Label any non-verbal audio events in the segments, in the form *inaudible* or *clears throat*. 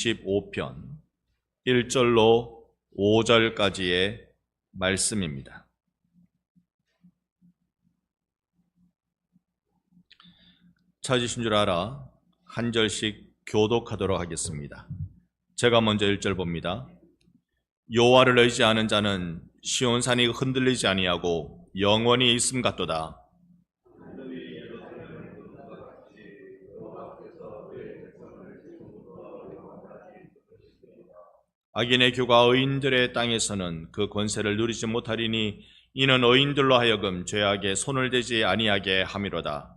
15편 1절로 5절까지의 말씀입니다. 찾으신 줄 알아 한 절씩 교독하도록 하겠습니다. 제가 먼저 1절 봅니다. 여호와를 의지하는 자는 시온산이 흔들리지 아니하고 영원히 있음 같도다. 악인의 교가 의인들의 땅에서는 그 권세를 누리지 못하리니 이는 의인들로 하여금 죄악에 손을 대지 아니하게 함이로다.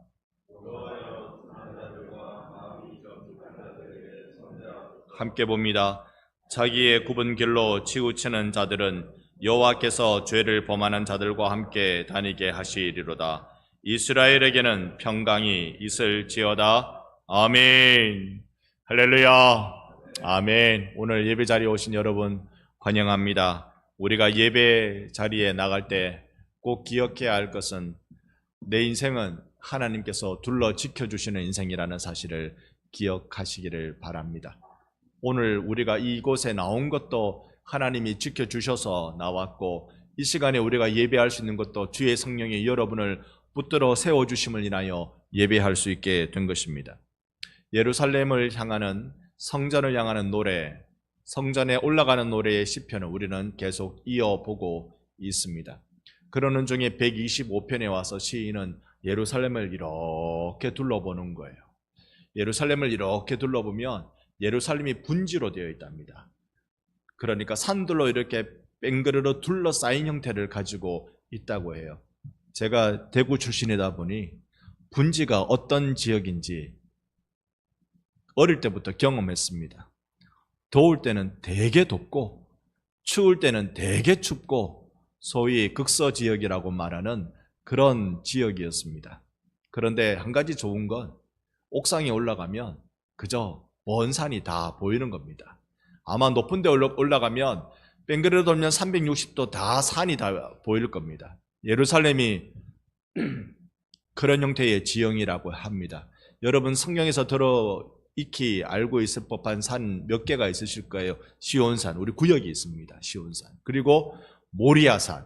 함께 봅니다. 자기의 굽은 길로 치우치는 자들은 여호와께서 죄를 범하는 자들과 함께 다니게 하시리로다. 이스라엘에게는 평강이 있을지어다. 아멘. 할렐루야. 아멘. 오늘 예배 자리에 오신 여러분 환영합니다. 우리가 예배 자리에 나갈 때 꼭 기억해야 할 것은 내 인생은 하나님께서 둘러 지켜주시는 인생이라는 사실을 기억하시기를 바랍니다. 오늘 우리가 이곳에 나온 것도 하나님이 지켜주셔서 나왔고 이 시간에 우리가 예배할 수 있는 것도 주의 성령이 여러분을 붙들어 세워주심을 인하여 예배할 수 있게 된 것입니다. 예루살렘을 향하는 성전을 향하는 노래, 성전에 올라가는 노래의 시편을 우리는 계속 이어보고 있습니다. 그러는 중에 125편에 와서 시인은 예루살렘을 이렇게 둘러보는 거예요. 예루살렘을 이렇게 둘러보면 예루살렘이 분지로 되어 있답니다. 그러니까 산들로 이렇게 뺑그르르 둘러싸인 형태를 가지고 있다고 해요. 제가 대구 출신이다 보니 분지가 어떤 지역인지 어릴 때부터 경험했습니다. 더울 때는 되게 덥고 추울 때는 되게 춥고 소위 극서 지역이라고 말하는 그런 지역이었습니다. 그런데 한 가지 좋은 건 옥상에 올라가면 그저 먼 산이 다 보이는 겁니다. 아마 높은 데 올라가면 뺑그르 돌면 360도 다 산이 다 보일 겁니다. 예루살렘이 *clears throat* 그런 형태의 지형이라고 합니다. 여러분 성경에서 들어 익히 알고 있을 법한 산 몇 개가 있으실 거예요. 시온산, 우리 구역이 있습니다. 시온산. 그리고 모리아산,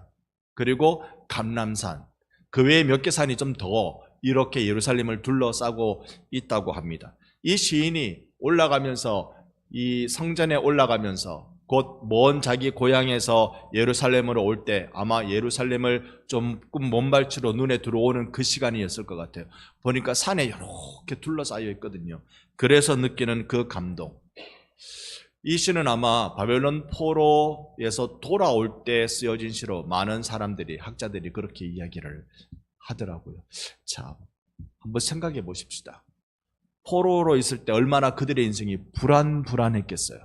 그리고 감람산. 그 외에 몇 개 산이 좀 더 이렇게 예루살렘을 둘러싸고 있다고 합니다. 이 시인이 올라가면서 이 성전에 올라가면서 곧 먼 자기 고향에서 예루살렘으로 올 때 아마 예루살렘을 조금 먼발치로 눈에 들어오는 그 시간이었을 것 같아요. 보니까 산에 이렇게 둘러싸여 있거든요. 그래서 느끼는 그 감동. 이 시는 아마 바벨론 포로에서 돌아올 때 쓰여진 시로 많은 사람들이 학자들이 그렇게 이야기를 하더라고요. 자, 한번 생각해 보십시다. 포로로 있을 때 얼마나 그들의 인생이 불안불안했겠어요.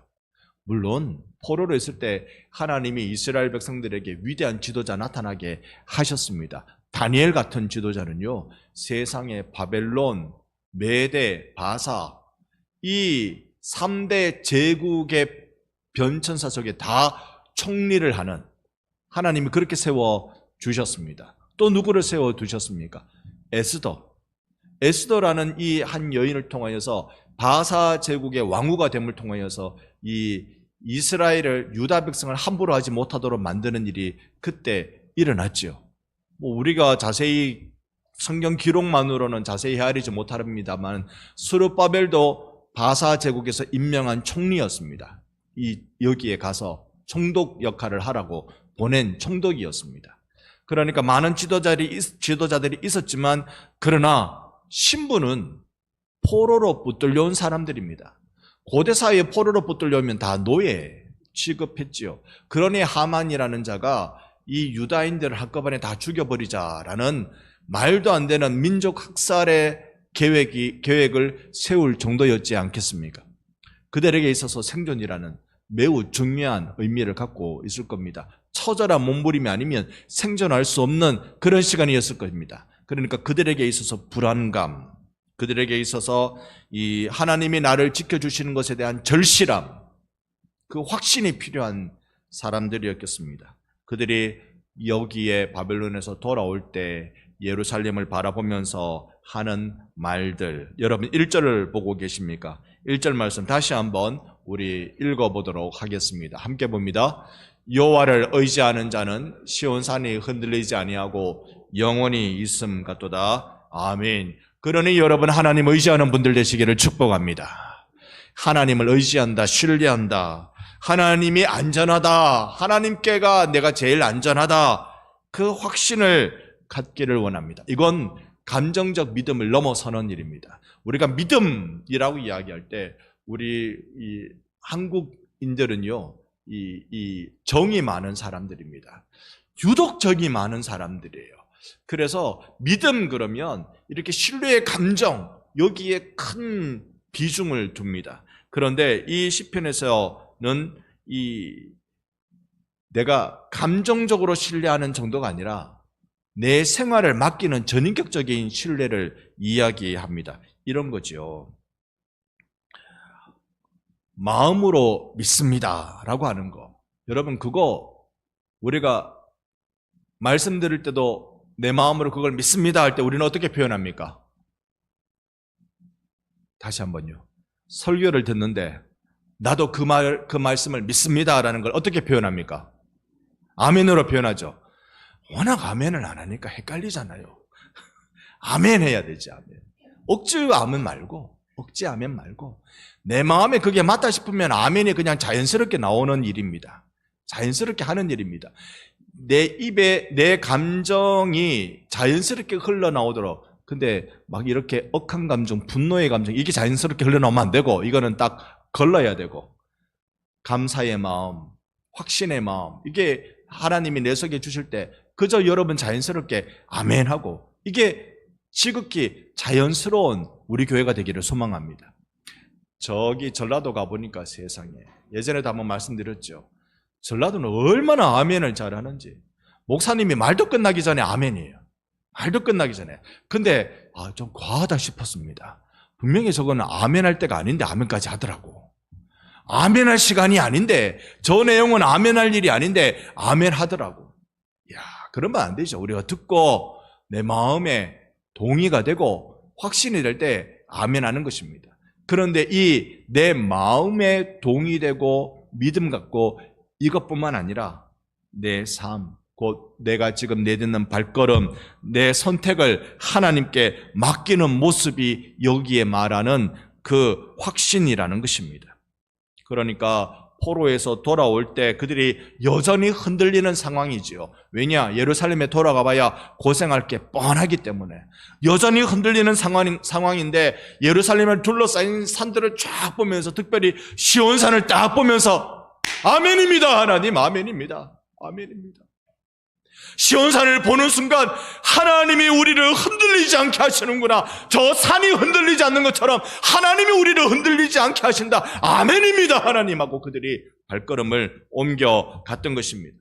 물론 포로로 있을 때 하나님이 이스라엘 백성들에게 위대한 지도자 나타나게 하셨습니다. 다니엘 같은 지도자는요, 세상의 바벨론, 메대, 바사, 이 3대 제국의 변천사 속에 다 총리를 하는 하나님이 그렇게 세워 주셨습니다. 또 누구를 세워 두셨습니까? 에스더. 에스더라는 이 한 여인을 통하여서 바사 제국의 왕후가 됨을 통하여서 이 이스라엘을 유다 백성을 함부로 하지 못하도록 만드는 일이 그때 일어났지요. 뭐 우리가 자세히 성경 기록만으로는 자세히 헤아리지 못합니다만 수르바벨도 바사 제국에서 임명한 총리였습니다. 이 여기에 가서 총독 역할을 하라고 보낸 총독이었습니다. 그러니까 많은 지도자들이, 지도자들이 있었지만 그러나 신부는 포로로 붙들려온 사람들입니다. 고대 사회에 포로로 붙들려오면 다 노예 취급했지요. 그러니 하만이라는 자가 이 유다인들을 한꺼번에 다 죽여버리자라는 말도 안 되는 민족 학살의 계획이, 계획을 세울 정도였지 않겠습니까? 그들에게 있어서 생존이라는 매우 중요한 의미를 갖고 있을 겁니다. 처절한 몸부림이 아니면 생존할 수 없는 그런 시간이었을 겁니다. 그러니까 그들에게 있어서 불안감, 그들에게 있어서 이 하나님이 나를 지켜주시는 것에 대한 절실함, 그 확신이 필요한 사람들이었겠습니다. 그들이 여기에 바벨론에서 돌아올 때 예루살렘을 바라보면서 하는 말들. 여러분 1절을 보고 계십니까? 1절 말씀 다시 한번 우리 읽어보도록 하겠습니다. 함께 봅니다. 여호와를 의지하는 자는 시온산이 흔들리지 아니하고 영원히 있음 같도다. 아멘. 그러니 여러분 하나님 의지하는 분들 되시기를 축복합니다. 하나님을 의지한다, 신뢰한다. 하나님이 안전하다. 하나님께가 내가 제일 안전하다. 그 확신을 갖기를 원합니다. 이건 감정적 믿음을 넘어서는 일입니다. 우리가 믿음이라고 이야기할 때 우리 이 한국인들은요, 이, 이 정이 많은 사람들입니다. 유독 정이 많은 사람들이에요. 그래서 믿음 그러면 이렇게 신뢰의 감정 여기에 큰 비중을 둡니다. 그런데 이 시편에서는 이 내가 감정적으로 신뢰하는 정도가 아니라 내 생활을 맡기는 전인격적인 신뢰를 이야기합니다. 이런 거죠. 마음으로 믿습니다. 라고 하는 거. 여러분, 그거 우리가 말씀 드릴 때도 내 마음으로 그걸 믿습니다 할 때 우리는 어떻게 표현합니까? 다시 한번요. 설교를 듣는데 나도 그 말, 그 말씀을 믿습니다 라는 걸 어떻게 표현합니까? 아멘으로 표현하죠. 워낙 아멘을 안 하니까 헷갈리잖아요. *laughs* 아멘 해야 되지, 아멘. 억지 아멘 말고, 억지 아멘 말고, 내 마음에 그게 맞다 싶으면 아멘이 그냥 자연스럽게 나오는 일입니다. 자연스럽게 하는 일입니다. 내 입에 내 감정이 자연스럽게 흘러나오도록, 근데 막 이렇게 억한 감정, 분노의 감정, 이게 자연스럽게 흘러나오면 안 되고, 이거는 딱 걸러야 되고, 감사의 마음, 확신의 마음, 이게 하나님이 내 속에 주실 때 그저 여러분 자연스럽게 아멘하고 이게 지극히 자연스러운 우리 교회가 되기를 소망합니다. 저기 전라도 가보니까 세상에 예전에도 한번 말씀드렸죠. 전라도는 얼마나 아멘을 잘하는지 목사님이 말도 끝나기 전에 아멘이에요. 말도 끝나기 전에. 근데 아, 좀 과하다 싶었습니다. 분명히 저거는 아멘할 때가 아닌데 아멘까지 하더라고. 아멘할 시간이 아닌데 저 내용은 아멘할 일이 아닌데 아멘 하더라고. 야, 그러면 안 되죠. 우리가 듣고 내 마음에 동의가 되고 확신이 될 때 아멘 하는 것입니다. 그런데 이 내 마음에 동의되고 믿음 갖고 이것뿐만 아니라 내 삶, 곧 내가 지금 내딛는 발걸음, 내 선택을 하나님께 맡기는 모습이 여기에 말하는 그 확신이라는 것입니다. 그러니까 포로에서 돌아올 때 그들이 여전히 흔들리는 상황이지요. 왜냐? 예루살렘에 돌아가 봐야 고생할 게 뻔하기 때문에. 여전히 흔들리는 상황, 상황인데 예루살렘을 둘러싸인 산들을 쫙 보면서 특별히 시온산을 딱 보면서 아멘입니다. 하나님 아멘입니다. 아멘입니다. 시온산을 보는 순간 하나님이 우리를 흔들리지 않게 하시는구나. 저 산이 흔들리지 않는 것처럼 하나님이 우리를 흔들리지 않게 하신다. 아멘입니다. 하나님하고 그들이 발걸음을 옮겨 갔던 것입니다.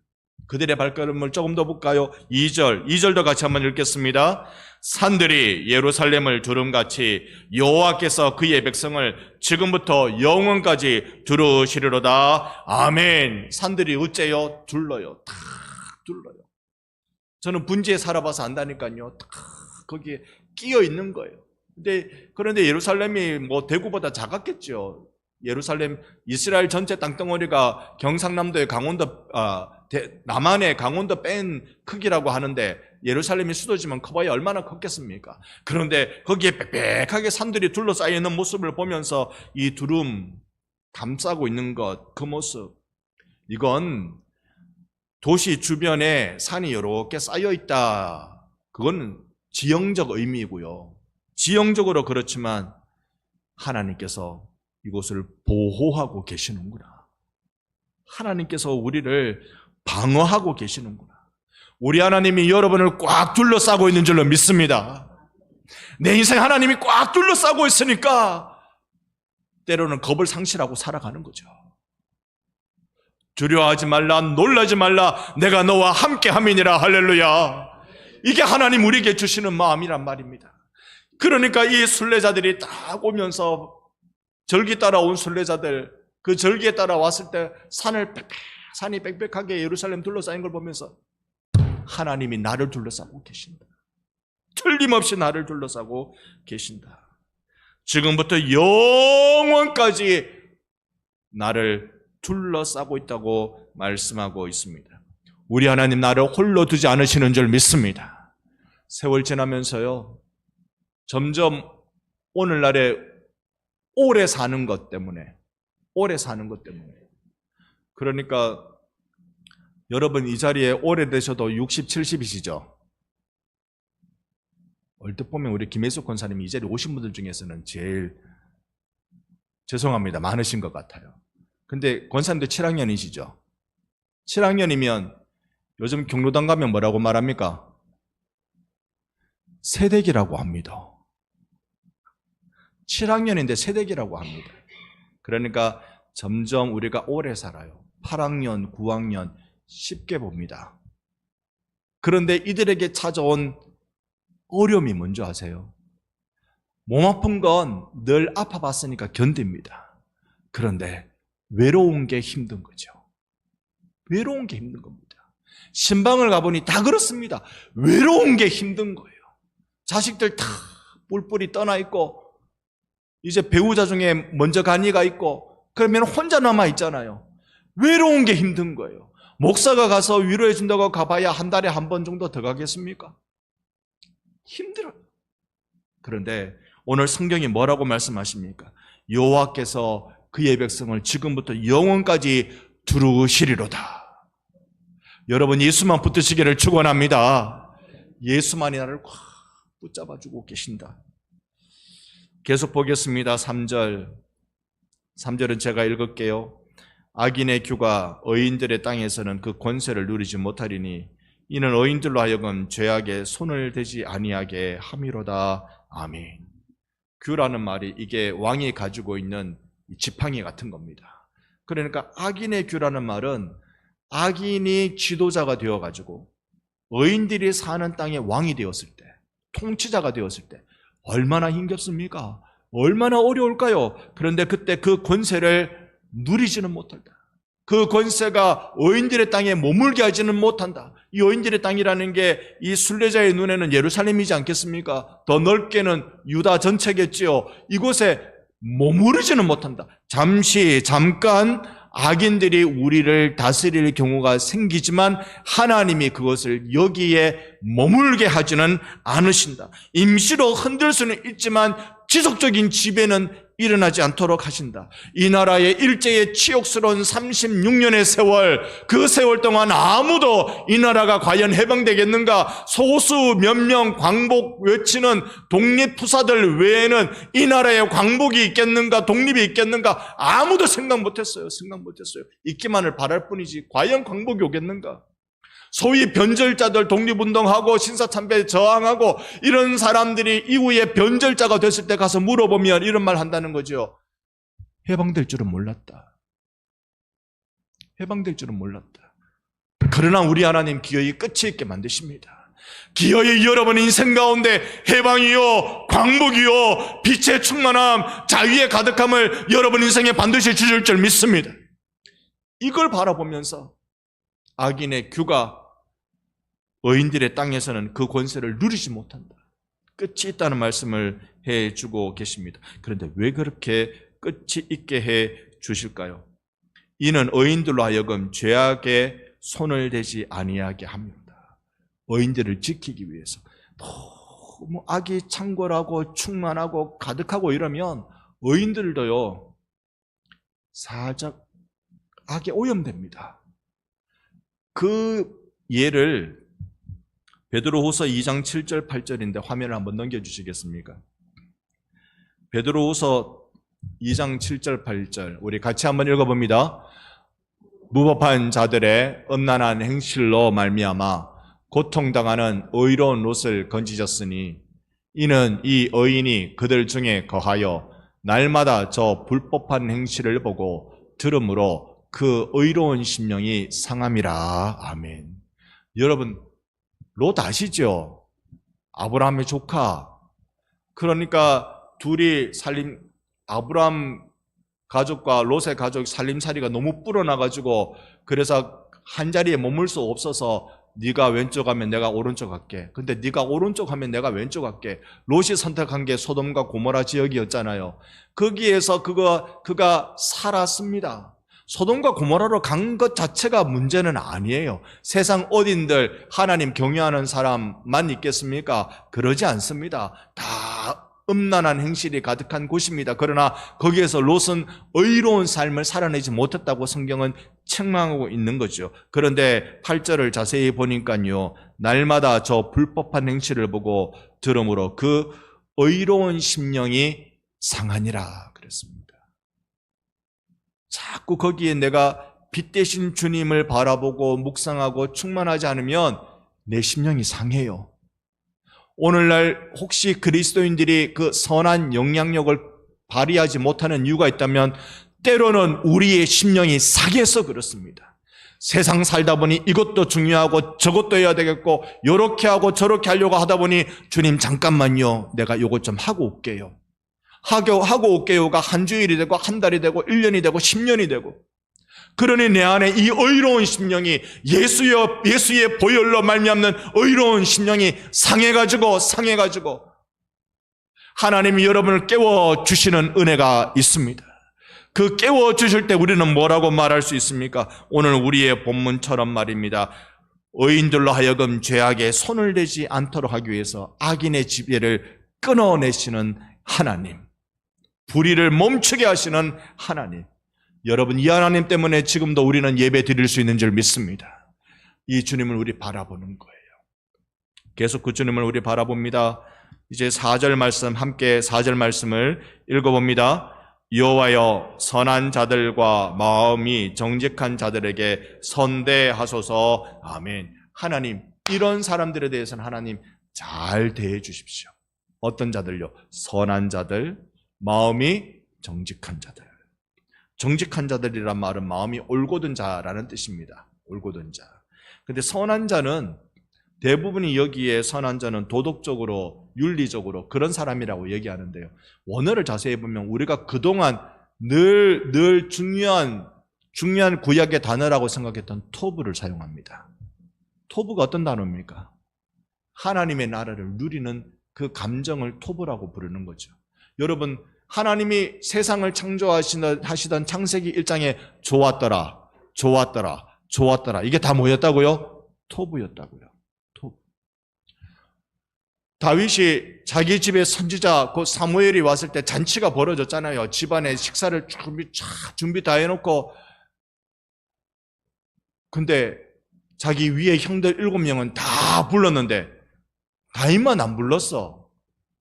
그들의 발걸음을 조금 더 볼까요? 2절, 2절도 같이 한번 읽겠습니다. 산들이 예루살렘을 두름같이 여호와께서 그의 백성을 지금부터 영원까지 두르시리로다. 아멘. 산들이 어째요? 둘러요. 탁 둘러요. 저는 분지에 살아봐서 안다니까요. 딱 거기에 끼어 있는 거예요. 근데 그런데 예루살렘이 뭐 대구보다 작았겠죠. 예루살렘 이스라엘 전체 땅덩어리가 경상남도의 강원도 아, 대, 남한의 강원도 뺀 크기라고 하는데 예루살렘이 수도지만 커봐야 얼마나 컸겠습니까? 그런데 거기에 빽빽하게 산들이 둘러싸여 있는 모습을 보면서 이 두름 감싸고 있는 것, 그 모습 이건 도시 주변에 산이 이렇게 쌓여 있다. 그건 지형적 의미이고요. 지형적으로 그렇지만 하나님께서 이곳을 보호하고 계시는구나. 하나님께서 우리를 방어하고 계시는구나. 우리 하나님이 여러분을 꽉 둘러싸고 있는 줄로 믿습니다. 내 인생 하나님이 꽉 둘러싸고 있으니까 때로는 겁을 상실하고 살아가는 거죠. 두려워하지 말라, 놀라지 말라, 내가 너와 함께 함이니라, 할렐루야. 이게 하나님 우리에게 주시는 마음이란 말입니다. 그러니까 이 순례자들이 딱 오면서 절기 따라온 순례자들, 그 절기에 따라 왔을 때 산을 빽빽, 산이 빽빽하게 예루살렘 둘러싸인 걸 보면서 하나님이 나를 둘러싸고 계신다. 틀림없이 나를 둘러싸고 계신다. 지금부터 영원까지 나를 둘러싸고 있다고 말씀하고 있습니다. 우리 하나님 나를 홀로 두지 않으시는 줄 믿습니다. 세월 지나면서요, 점점 오늘날에 오래 사는 것 때문에, 오래 사는 것 때문에. 그러니까 여러분 이 자리에 오래되셔도 60, 70이시죠? 얼핏 보면 우리 김혜숙 권사님이 이 자리에 오신 분들 중에서는 제일 죄송합니다. 많으신 것 같아요. 근데 권사님도 7학년이시죠? 7학년이면 요즘 경로당 가면 뭐라고 말합니까? 세대기라고 합니다. 7학년인데 세대기라고 합니다. 그러니까 점점 우리가 오래 살아요. 8학년, 9학년 쉽게 봅니다. 그런데 이들에게 찾아온 어려움이 뭔지 아세요? 몸 아픈 건 늘 아파봤으니까 견딥니다. 그런데 외로운 게 힘든 거죠. 외로운 게 힘든 겁니다. 신방을 가보니 다 그렇습니다. 외로운 게 힘든 거예요. 자식들 다 뿔뿔이 떠나 있고, 이제 배우자 중에 먼저 간 이가 있고, 그러면 혼자 남아 있잖아요. 외로운 게 힘든 거예요. 목사가 가서 위로해 준다고 가봐야 한 달에 한 번 정도 더 가겠습니까? 힘들어요. 그런데 오늘 성경이 뭐라고 말씀하십니까? 여호와께서 그의 백성을 지금부터 영원까지 두루시리로다. 여러분 예수만 붙드시기를 축원합니다. 예수만이 나를 꽉 붙잡아 주고 계신다. 계속 보겠습니다. 3절. 3절은 제가 읽을게요. 악인의 규가 의인들의 땅에서는 그 권세를 누리지 못하리니 이는 의인들로 하여금 죄악에 손을 대지 아니하게 함이로다. 아멘. 규라는 말이 이게 왕이 가지고 있는 지팡이 같은 겁니다. 그러니까 악인의 규라는 말은 악인이 지도자가 되어 가지고 의인들이 사는 땅의 왕이 되었을 때, 통치자가 되었을 때 얼마나 힘겹습니까? 얼마나 어려울까요? 그런데 그때 그 권세를 누리지는 못한다. 그 권세가 의인들의 땅에 머물게 하지는 못한다. 이 의인들의 땅이라는 게 이 순례자의 눈에는 예루살렘이지 않겠습니까? 더 넓게는 유다 전체겠지요. 이곳에 머무르지는 못한다. 잠시, 잠깐 악인들이 우리를 다스릴 경우가 생기지만 하나님이 그것을 여기에 머물게 하지는 않으신다. 임시로 흔들 수는 있지만 지속적인 지배는 일어나지 않도록 하신다. 이 나라의 일제의 치욕스러운 36년의 세월, 그 세월 동안 아무도 이 나라가 과연 해방되겠는가? 소수 몇 명 광복 외치는 독립투사들 외에는 이 나라에 광복이 있겠는가? 독립이 있겠는가? 아무도 생각 못했어요. 생각 못했어요. 있기만을 바랄 뿐이지. 과연 광복이 오겠는가? 소위 변절자들 독립운동하고 신사참배에 저항하고 이런 사람들이 이후에 변절자가 됐을 때 가서 물어보면 이런 말 한다는 거죠. 해방될 줄은 몰랐다. 해방될 줄은 몰랐다. 그러나 우리 하나님 기어이 끝이 있게 만드십니다. 기어이 여러분 인생 가운데 해방이요, 광복이요, 빛의 충만함, 자유의 가득함을 여러분 인생에 반드시 주실 줄 믿습니다. 이걸 바라보면서 악인의 규가 의인들의 땅에서는 그 권세를 누리지 못한다. 끝이 있다는 말씀을 해 주고 계십니다. 그런데 왜 그렇게 끝이 있게 해 주실까요? 이는 의인들로 하여금 죄악에 손을 대지 아니하게 합니다. 의인들을 지키기 위해서 너무 악이 창궐하고 충만하고 가득하고 이러면 의인들도요 살짝 악에 오염됩니다. 그 예를 베드로후서 2장 7절 8절인데 화면을 한번 넘겨 주시겠습니까? 베드로후서 2장 7절 8절 우리 같이 한번 읽어 봅니다. 무법한 자들의 음란한 행실로 말미암아 고통당하는 의로운 롯을 건지셨으니 이는 이 의인이 그들 중에 거하여 날마다 저 불법한 행실을 보고 들음으로 그 의로운 심령이 상함이라. 아멘. 여러분, 롯 아시죠? 아브라함의 조카. 그러니까 둘이 살림, 아브라함 가족과 롯의 가족 살림살이가 너무 불어나가지고 그래서 한 자리에 머물 수 없어서 네가 왼쪽 하면 내가 오른쪽 할게. 근데 네가 오른쪽 하면 내가 왼쪽 할게. 롯이 선택한 게 소돔과 고모라 지역이었잖아요. 거기에서 그거 그가 살았습니다. 소돔과 고모라로 간 것 자체가 문제는 아니에요. 세상 어딘들 하나님 경외하는 사람만 있겠습니까? 그러지 않습니다. 다 음란한 행실이 가득한 곳입니다. 그러나 거기에서 롯은 의로운 삶을 살아내지 못했다고 성경은 책망하고 있는 거죠. 그런데 8절을 자세히 보니까요. 날마다 저 불법한 행실을 보고 들으므로 그 의로운 심령이 상하니라 그랬습니다. 자꾸 거기에 내가 빛 대신 주님을 바라보고 묵상하고 충만하지 않으면 내 심령이 상해요. 오늘날 혹시 그리스도인들이 그 선한 영향력을 발휘하지 못하는 이유가 있다면 때로는 우리의 심령이 상해서 그렇습니다. 세상 살다 보니 이것도 중요하고 저것도 해야 되겠고 요렇게 하고 저렇게 하려고 하다 보니 주님 잠깐만요. 내가 요것 좀 하고 올게요. 하고 하고 올게요가 한 주일이 되고 한 달이 되고 1년이 되고 10년이 되고 그러니 내 안에 이 의로운 심령이 예수의 예수의 보혈로 말미암는 의로운 심령이 상해 가지고 상해 가지고 하나님이 여러분을 깨워 주시는 은혜가 있습니다. 그 깨워 주실 때 우리는 뭐라고 말할 수 있습니까? 오늘 우리의 본문처럼 말입니다. 의인들로 하여금 죄악에 손을 대지 않도록 하기 위해서 악인의 지배를 끊어내시는 하나님. 불의를 멈추게 하시는 하나님. 여러분, 이 하나님 때문에 지금도 우리는 예배 드릴 수 있는 줄 믿습니다. 이 주님을 우리 바라보는 거예요. 계속 그 주님을 우리 바라봅니다. 이제 4절 말씀, 함께 4절 말씀을 읽어봅니다. 여호와여 선한 자들과 마음이 정직한 자들에게 선대하소서. 아멘. 하나님, 이런 사람들에 대해서는 하나님 잘 대해 주십시오. 어떤 자들요? 선한 자들, 마음이 정직한 자들. 정직한 자들이란 말은 마음이 올곧은 자라는 뜻입니다. 올곧은 자. 근데 선한 자는 대부분이 여기에 선한 자는 도덕적으로, 윤리적으로 그런 사람이라고 얘기하는데요. 원어를 자세히 보면 우리가 그동안 늘, 늘 중요한, 중요한 구약의 단어라고 생각했던 토브를 사용합니다. 토브가 어떤 단어입니까? 하나님의 나라를 누리는 그 감정을 토브라고 부르는 거죠. 여러분, 하나님이 세상을 창조하시던 하시던 창세기 1장에 좋았더라, 좋았더라, 좋았더라. 이게 다 뭐였다고요? 토브였다고요. 토브. 다윗이 자기 집에 선지자 그 사무엘이 왔을 때 잔치가 벌어졌잖아요. 집안에 식사를 준비 쫙 준비 다 해놓고 근데 자기 위에 형들 일곱 명은 다 불렀는데 다윗만 안 불렀어.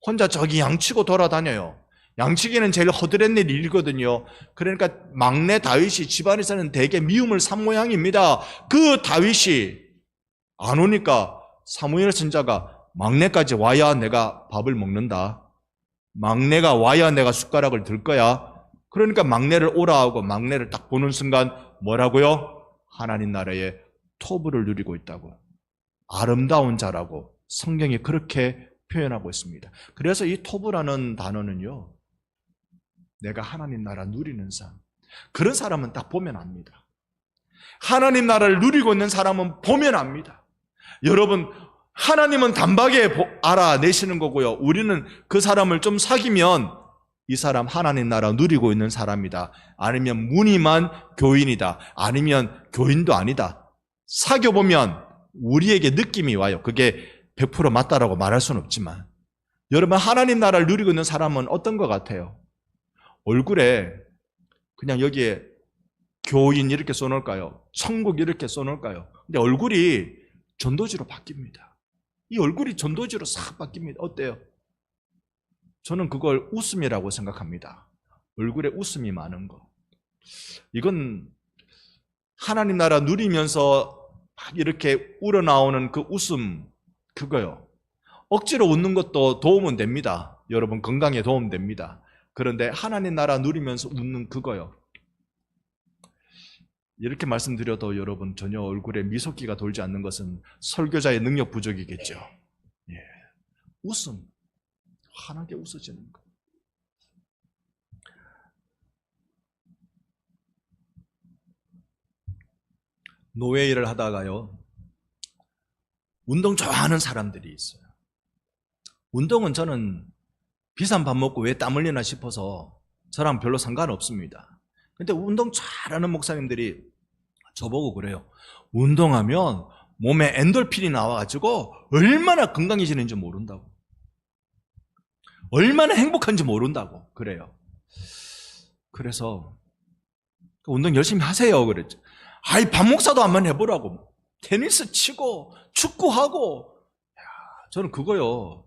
혼자 저기 양치고 돌아다녀요. 양치기는 제일 허드렛 일이거든요. 그러니까 막내 다윗이 집안에서는 대개 미움을 산 모양입니다. 그 다윗이 안 오니까 사무엘 선자가 막내까지 와야 내가 밥을 먹는다. 막내가 와야 내가 숟가락을 들 거야. 그러니까 막내를 오라 하고 막내를 딱 보는 순간 뭐라고요? 하나님 나라의 토부를 누리고 있다고. 아름다운 자라고 성경이 그렇게 표현하고 있습니다. 그래서 이 토부라는 단어는요. 내가 하나님 나라 누리는 삶. 그런 사람은 딱 보면 압니다. 하나님 나라를 누리고 있는 사람은 보면 압니다. 여러분, 하나님은 단박에 알아내시는 거고요. 우리는 그 사람을 좀 사귀면 이 사람 하나님 나라 누리고 있는 사람이다. 아니면 무늬만 교인이다. 아니면 교인도 아니다. 사귀어보면 우리에게 느낌이 와요. 그게 100% 맞다라고 말할 수는 없지만. 여러분, 하나님 나라를 누리고 있는 사람은 어떤 것 같아요? 얼굴에 그냥 여기에 교인 이렇게 써놓을까요? 천국 이렇게 써놓을까요? 근데 얼굴이 전도지로 바뀝니다. 이 얼굴이 전도지로 싹 바뀝니다. 어때요? 저는 그걸 웃음이라고 생각합니다. 얼굴에 웃음이 많은 거. 이건 하나님 나라 누리면서 이렇게 우러나오는 그 웃음, 그거요. 억지로 웃는 것도 도움은 됩니다. 여러분 건강에 도움 됩니다. 그런데 하나님 나라 누리면서 웃는 그거요. 이렇게 말씀드려도 여러분 전혀 얼굴에 미소기가 돌지 않는 것은 설교자의 능력 부족이겠죠. 예. 웃음. 환하게 웃어지는 거. 노예 일을 하다가요. 운동 좋아하는 사람들이 있어요. 운동은 저는 비싼 밥 먹고 왜 땀 흘리나 싶어서 저랑 별로 상관없습니다. 근데 운동 잘하는 목사님들이 저보고 그래요. 운동하면 몸에 엔돌핀이 나와가지고 얼마나 건강해지는지 모른다고. 얼마나 행복한지 모른다고. 그래요. 그래서 운동 열심히 하세요. 그랬죠. 아이, 밥 목사도 한번 해보라고. 테니스 치고, 축구하고. 야, 저는 그거요.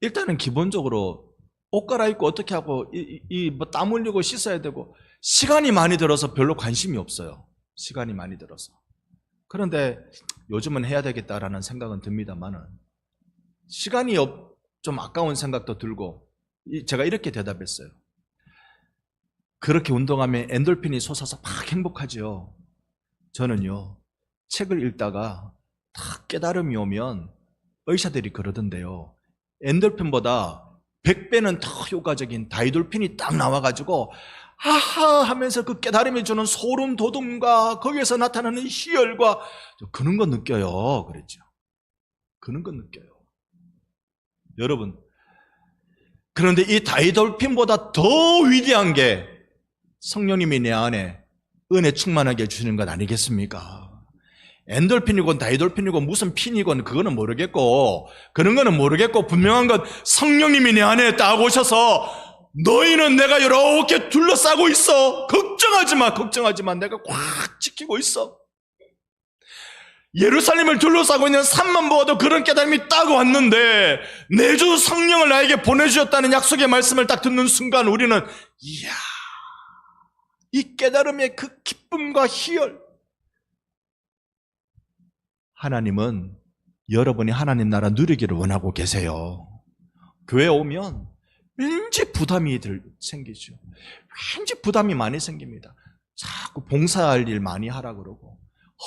일단은 기본적으로 옷 갈아입고 어떻게 하고, 이, 이, 뭐땀 흘리고 씻어야 되고, 시간이 많이 들어서 별로 관심이 없어요. 시간이 많이 들어서. 그런데 요즘은 해야 되겠다라는 생각은 듭니다만은, 시간이 없, 좀 아까운 생각도 들고, 이- 제가 이렇게 대답했어요. 그렇게 운동하면 엔돌핀이 솟아서 막 행복하지요. 저는요, 책을 읽다가 딱 깨달음이 오면 의사들이 그러던데요. 엔돌핀보다 100배는 더 효과적인 다이돌핀이 딱 나와가지고 아하 하면서 그 깨달음이 주는 소름 돋음과 거기에서 나타나는 희열과 저 그런 거 느껴요. 그랬죠. 그런 거 느껴요. 여러분, 그런데 이 다이돌핀보다 더 위대한 게 성령님이 내 안에 은혜 충만하게 해주시는 것 아니겠습니까? 엔돌핀이건 다이돌핀이건 무슨 핀이건 그거는 모르겠고 그런 거는 모르겠고 분명한 건 성령님이 내 안에 딱 오셔서 너희는 내가 이렇게 둘러싸고 있어 걱정하지 마 걱정하지 마 내가 꽉 지키고 있어 예루살렘을 둘러싸고 있는 산만 보아도 그런 깨달음이 딱 왔는데 내 주 성령을 나에게 보내주셨다는 약속의 말씀을 딱 듣는 순간 우리는 이야 이 깨달음의 그 기쁨과 희열. 하나님은 여러분이 하나님 나라 누리기를 원하고 계세요. 교회 오면 왠지 부담이 들, 생기죠. 왠지 부담이 많이 생깁니다. 자꾸 봉사할 일 많이 하라 그러고,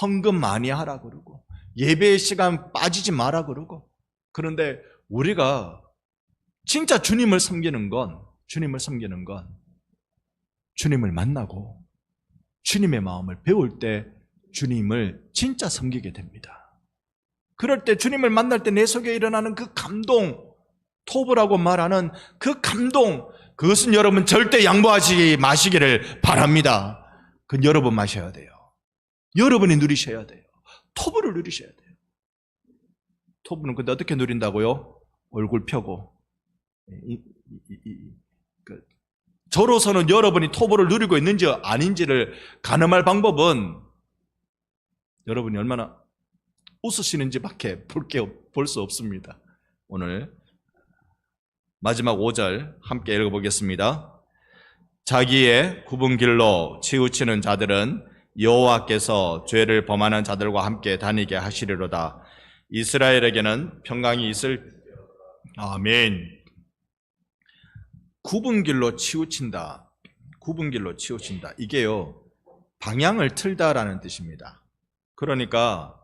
헌금 많이 하라 그러고, 예배의 시간 빠지지 마라 그러고. 그런데 우리가 진짜 주님을 섬기는 건, 주님을 섬기는 건 주님을 만나고 주님의 마음을 배울 때 주님을 진짜 섬기게 됩니다. 그럴 때 주님을 만날 때 내 속에 일어나는 그 감동, 토브라고 말하는 그 감동, 그것은 여러분 절대 양보하지 마시기를 바랍니다. 그건 여러분 마셔야 돼요. 여러분이 누리셔야 돼요. 토브를 누리셔야 돼요. 토브는 근데 어떻게 누린다고요? 얼굴 펴고. 그 저로서는 여러분이 토보를 누리고 있는지 아닌지를 가늠할 방법은 여러분이 얼마나 웃으시는지 밖에 볼수 없습니다. 오늘 마지막 5절 함께 읽어보겠습니다. 자기의 굽은 길로 치우치는 자들은 여호와께서 죄를 범하는 자들과 함께 다니게 하시리로다. 이스라엘에게는 평강이 있을 아멘. 굽은 길로 치우친다. 굽은 길로 치우친다. 이게요, 방향을 틀다라는 뜻입니다. 그러니까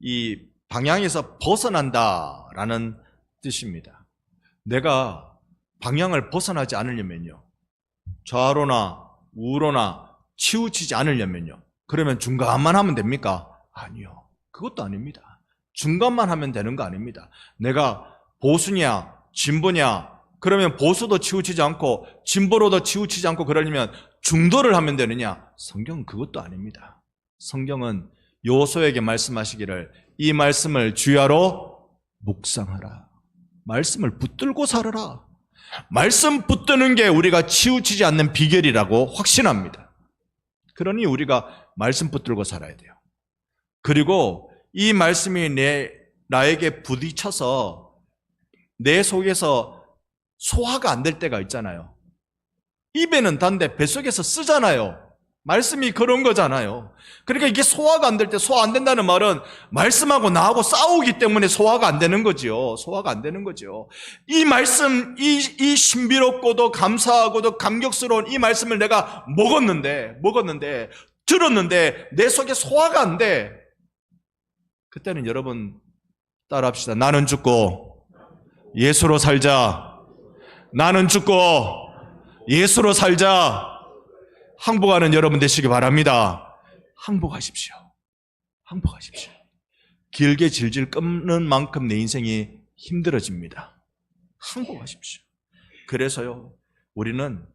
이 방향에서 벗어난다라는 뜻입니다. 내가 방향을 벗어나지 않으려면요, 좌로나 우로나 치우치지 않으려면요, 그러면 중간만 하면 됩니까? 아니요. 그것도 아닙니다. 중간만 하면 되는 거 아닙니다. 내가 보수냐, 진보냐, 그러면 보수도 치우치지 않고 진보로도 치우치지 않고 그러려면 중도를 하면 되느냐? 성경은 그것도 아닙니다. 성경은 요소에게 말씀하시기를 이 말씀을 주야로 묵상하라. 말씀을 붙들고 살아라. 말씀 붙드는 게 우리가 치우치지 않는 비결이라고 확신합니다. 그러니 우리가 말씀 붙들고 살아야 돼요. 그리고 이 말씀이 내 나에게 부딪혀서 내 속에서 소화가 안 될 때가 있잖아요. 입에는 단데 뱃속에서 쓰잖아요. 말씀이 그런 거잖아요. 그러니까 이게 소화가 안 될 때 소화 안 된다는 말은 말씀하고 나하고 싸우기 때문에 소화가 안 되는 거지요. 소화가 안 되는 거죠. 이 말씀, 이, 이 신비롭고도 감사하고도 감격스러운 이 말씀을 내가 먹었는데, 먹었는데, 들었는데, 내 속에 소화가 안 돼. 그때는 여러분 따라합시다. 나는 죽고 예수로 살자. 나는 죽고 예수로 살자. 항복하는 여러분 되시기 바랍니다. 항복하십시오. 항복하십시오. 길게 질질 끄는 만큼 내 인생이 힘들어집니다. 항복하십시오. 그래서요, 우리는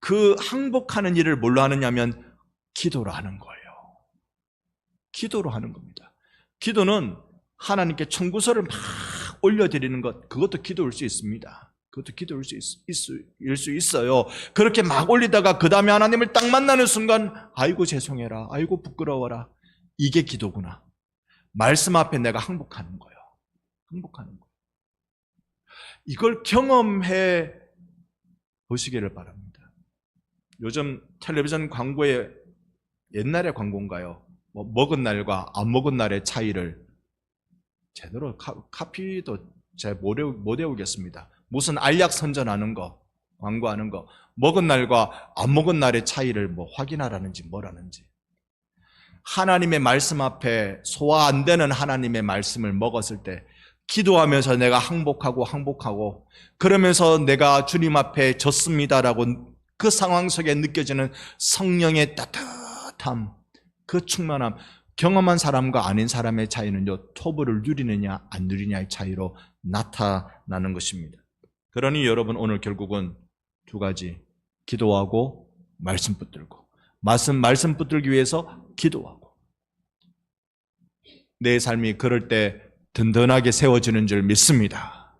그 항복하는 일을 뭘로 하느냐면 기도로 하는 거예요. 기도로 하는 겁니다. 기도는 하나님께 청구서를 막 올려드리는 것, 그것도 기도일 수 있습니다. 그것도 기도일 수, 있, 있, 수 있어요. 그렇게 막 올리다가 그 다음에 하나님을 딱 만나는 순간, 아이고 죄송해라, 아이고 부끄러워라. 이게 기도구나. 말씀 앞에 내가 항복하는 거예요. 항복하는 거예요. 이걸 경험해 보시기를 바랍니다. 요즘 텔레비전 광고에 옛날의 광고인가요? 뭐 먹은 날과 안 먹은 날의 차이를 제대로 카, 카피도 잘못못 외우겠습니다. 무슨 알약 선전하는 거, 광고하는 거, 먹은 날과 안 먹은 날의 차이를 뭐 확인하라는지 뭐라는지. 하나님의 말씀 앞에 소화 안 되는 하나님의 말씀을 먹었을 때 기도하면서 내가 항복하고 항복하고 그러면서 내가 주님 앞에 졌습니다라고 그 상황 속에 느껴지는 성령의 따뜻함, 그 충만함, 경험한 사람과 아닌 사람의 차이는요, 토부를 누리느냐, 안 누리냐의 차이로 나타나는 것입니다. 그러니 여러분 오늘 결국은 두 가지, 기도하고 말씀 붙들고, 말씀, 말씀 붙들기 위해서 기도하고. 내 삶이 그럴 때 든든하게 세워지는 줄 믿습니다.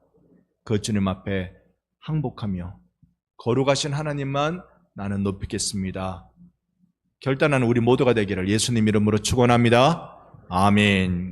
그 주님 앞에 항복하며, 거룩하신 하나님만 나는 높이겠습니다. 결단하는 우리 모두가 되기를 예수님 이름으로 축원합니다. 아멘.